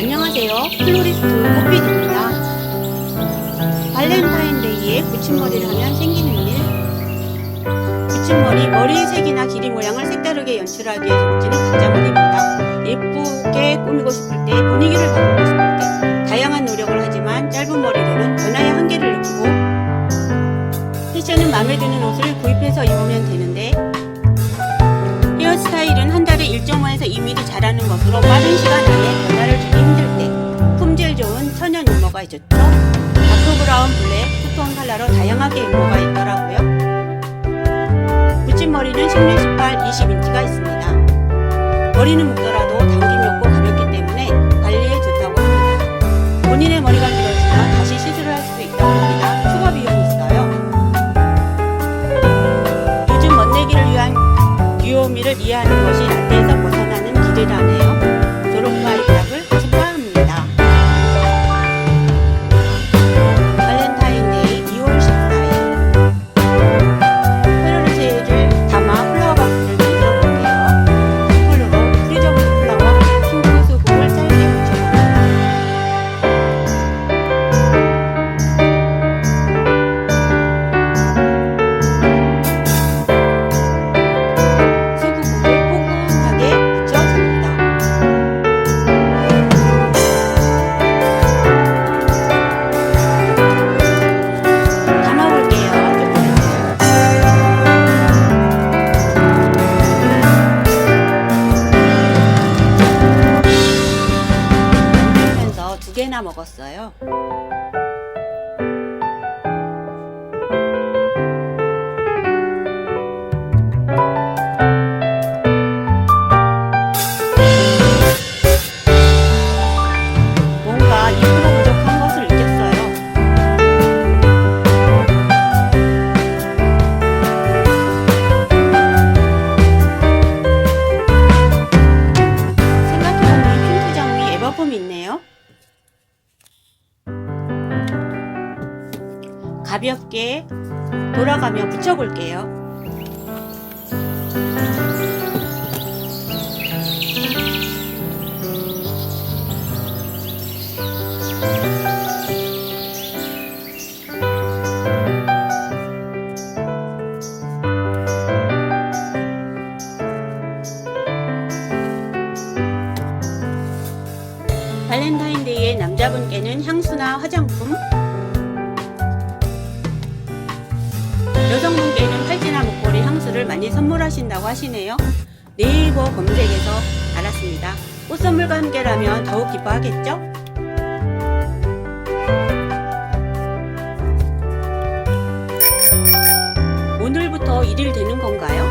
안녕하세요. 플로리스트 꽃빛입니다. 발렌타인데이에 붙임머리를 하면 생기는 일. 붙임머리, 머리의 색이나 길이 모양을 색다르게 연출하기 위해서 붙이는 가짜머리입니다. 예쁘게 꾸미고 싶을 때, 분위기를 바꾸고 싶을 때, 다양한 노력을 하지만 짧은 머리로는 변화의 한계를 느끼고, 패션은 마음에 드는 옷을 구입해서 입으면 되는데, 헤어스타일은 한 1.5에서 2mm 자라는 것으로 빠른 시간 안에 변화를 주기 힘들 때 품질 좋은 천연 유머가 좋죠. 다크 브라운, 블랙, 투톤 컬러로 다양하게 유머가 있더라고요. 붙임머리는 16, 18, 20인치가 있습니다. 머리는 묻더라도 당김이 없고 가볍기 때문에 관리에 좋다고 합니다. 본인의 머리가 길어지면 다시 시술을 할 수도 있다고 합니다. 추가 비용이 있어요. 요즘 멋내기를 위한 귀요미를 이해하는 것이 라떼 먹었어요. 가볍게 돌아가며 붙여볼게요. 발렌타인데이에 남자분께는 향수나 화장품, 많이 선물하신다고 하시네요. 네이버 검색에서 알았습니다. 꽃 선물과 함께라면 더욱 기뻐하겠죠? 오늘부터 1일 되는 건가요?